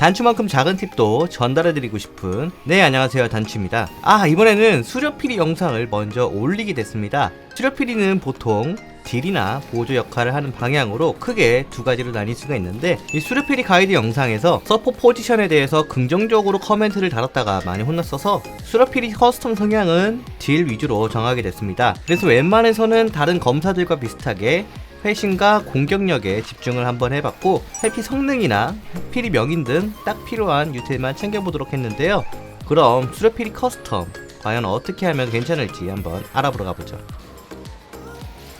단추만큼 작은 팁도 전달해드리고 싶은 네 안녕하세요. 단추입니다. 아 이번에는 수렵피리 영상을 먼저 올리게 됐습니다. 수렵피리는 보통 딜이나 보조 역할을 하는 방향으로 크게 두 가지로 나뉠 수가 있는데 이 수렵피리 가이드 영상에서 서포 포지션에 대해서 긍정적으로 코멘트를 달았다가 많이 혼났어서 수렵피리 커스텀 성향은 딜 위주로 정하게 됐습니다. 그래서 웬만해서는 다른 검사들과 비슷하게 회신과 공격력에 집중을 한번 해봤고 해피 성능이나 해피리 명인 등 딱 필요한 유틸만 챙겨보도록 했는데요 그럼 수렵피리 커스텀 과연 어떻게 하면 괜찮을지 한번 알아보러 가보죠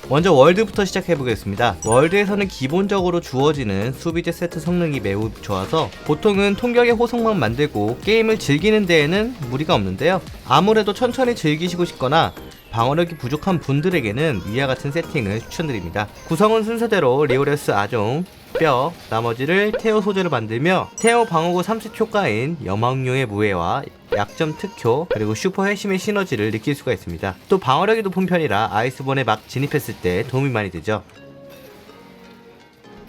먼저 월드부터 시작해 보겠습니다. 월드에서는 기본적으로 주어지는 수비제 세트 성능이 매우 좋아서 보통은 통격의 호성만 만들고 게임을 즐기는 데에는 무리가 없는데요. 아무래도 천천히 즐기시고 싶거나 방어력이 부족한 분들에게는 위와 같은 세팅을 추천드립니다. 구성은 순서대로 리오레스 아종, 뼈, 나머지를 테오 소재로 만들며 테오 방어구 3세 효과인 여망용의 무해와 약점 특효 그리고 슈퍼 회심의 시너지를 느낄 수가 있습니다. 또 방어력이 높은 편이라 아이스본에 막 진입했을 때 도움이 많이 되죠.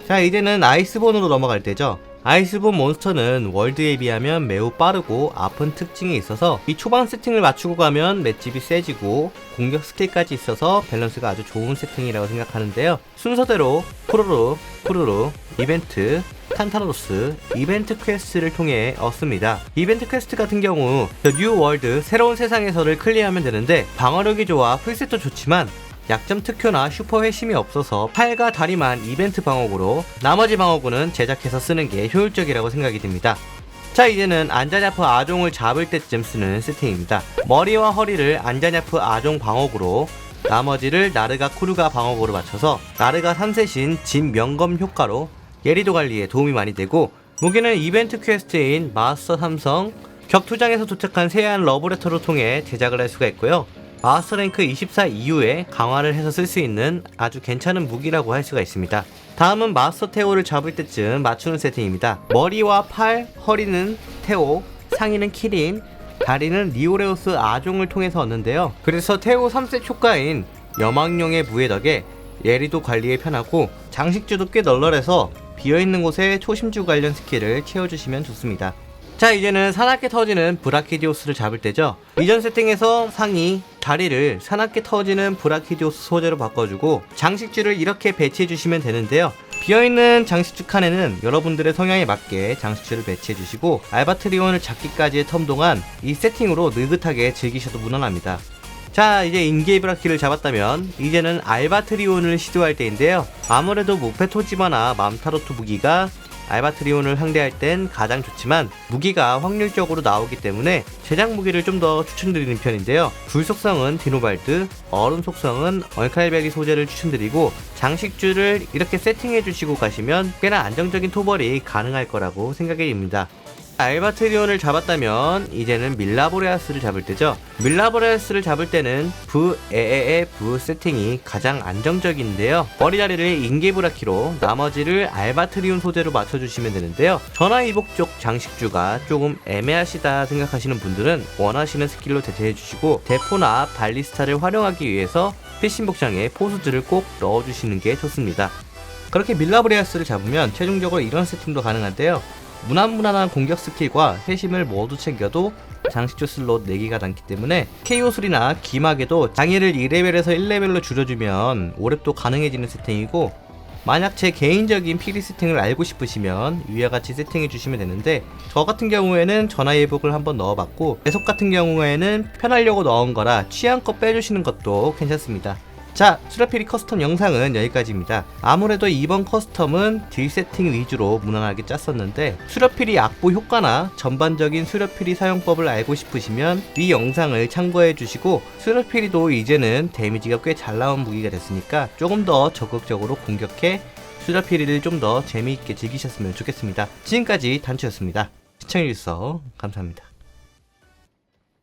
자 이제는 아이스본으로 넘어갈 때죠. 아이스본 몬스터는 월드에 비하면 매우 빠르고 아픈 특징이 있어서 이 초반 세팅을 맞추고 가면 맷집이 세지고 공격 스킬까지 있어서 밸런스가 아주 좋은 세팅이라고 생각하는데요. 순서대로 푸르르, 푸르르, 이벤트, 탄타로스, 이벤트 퀘스트를 통해 얻습니다. 이벤트 퀘스트 같은 경우 뉴 월드 새로운 세상에서를 클리어하면 되는데 방어력이 좋아 풀셋도 좋지만 약점 특효나 슈퍼 회심이 없어서 팔과 다리만 이벤트 방어구로 나머지 방어구는 제작해서 쓰는 게 효율적이라고 생각이 듭니다. 자 이제는 안자냐프 아종을 잡을 때쯤 쓰는 세팅입니다. 머리와 허리를 안자냐프 아종 방어구로 나머지를 나르가 쿠르가 방어구로 맞춰서 나르가 3세신 진 명검 효과로 예리도 관리에 도움이 많이 되고 무기는 이벤트 퀘스트인 마스터 삼성 격투장에서 도착한 세안 러브레터를 통해 제작을 할 수가 있고요. 마스터 랭크 24 이후에 강화를 해서 쓸 수 있는 아주 괜찮은 무기라고 할 수가 있습니다. 다음은 마스터 테오를 잡을 때쯤 맞추는 세팅입니다. 머리와 팔, 허리는 테오, 상의는 키린, 다리는 리오레우스 아종을 통해서 얻는데요. 그래서 테오 3세 효과인 여망용의 무의 덕에 예리도 관리에 편하고 장식주도 꽤 널널해서 비어있는 곳에 초심주 관련 스킬을 채워주시면 좋습니다. 자 이제는 사납게 터지는 브라키디오스를 잡을 때죠. 이전 세팅에서 상의 다리를 사납게 터지는 브라키디오스 소재로 바꿔주고 장식주를 이렇게 배치해 주시면 되는데요. 비어있는 장식주 칸에는 여러분들의 성향에 맞게 장식주를 배치해 주시고 알바트리온을 잡기까지의 텀 동안 이 세팅으로 느긋하게 즐기셔도 무난합니다. 자 이제 인게이브라키를 잡았다면 이제는 알바트리온을 시도할 때인데요. 아무래도 무페토지마나 맘타로트 무기가 알바트리온을 상대할 땐 가장 좋지만 무기가 확률적으로 나오기 때문에 제작 무기를 좀 더 추천드리는 편인데요. 불 속성은 디노발드 얼음 속성은 얼칼베기 소재를 추천드리고 장식주를 이렇게 세팅해 주시고 가시면 꽤나 안정적인 토벌이 가능할 거라고 생각이 듭니다 알바트리온을 잡았다면 이제는 밀라보레아스를 잡을 때죠. 밀라보레아스를 잡을 때는 부에에의 부 세팅이 가장 안정적인데요. 머리다리를 인게브라키로 나머지를 알바트리온 소재로 맞춰주시면 되는데요. 전화 이복 쪽 장식주가 조금 애매하시다 생각하시는 분들은 원하시는 스킬로 대체해주시고 대포나 발리스타를 활용하기 위해서 피신 복장에 포수들을 꼭 넣어주시는 게 좋습니다. 그렇게 밀라브레아스를 잡으면 최종적으로 이런 세팅도 가능한데요. 무난무난한 공격 스킬과 회심을 모두 챙겨도 장식주 슬롯 4개가 남기 때문에 KO술이나 기막에도 장애를 2레벨에서 1레벨로 줄여주면 오랩도 가능해지는 세팅이고 만약 제 개인적인 피리 세팅을 알고 싶으시면 위와 같이 세팅해 주시면 되는데 저 같은 경우에는 전화 예복을 한번 넣어봤고 계속 같은 경우에는 편하려고 넣은 거라 취향껏 빼주시는 것도 괜찮습니다 자, 수라피리 커스텀 영상은 여기까지입니다. 아무래도 이번 커스텀은 딜 세팅 위주로 무난하게 짰었는데 수라피리 악보 효과나 전반적인 수라피리 사용법을 알고 싶으시면 위 영상을 참고해 주시고 수라피리도 이제는 데미지가 꽤 잘 나온 무기가 됐으니까 조금 더 적극적으로 공격해 수라피리를 좀 더 재미있게 즐기셨으면 좋겠습니다. 지금까지 단추였습니다. 시청해주셔서 감사합니다.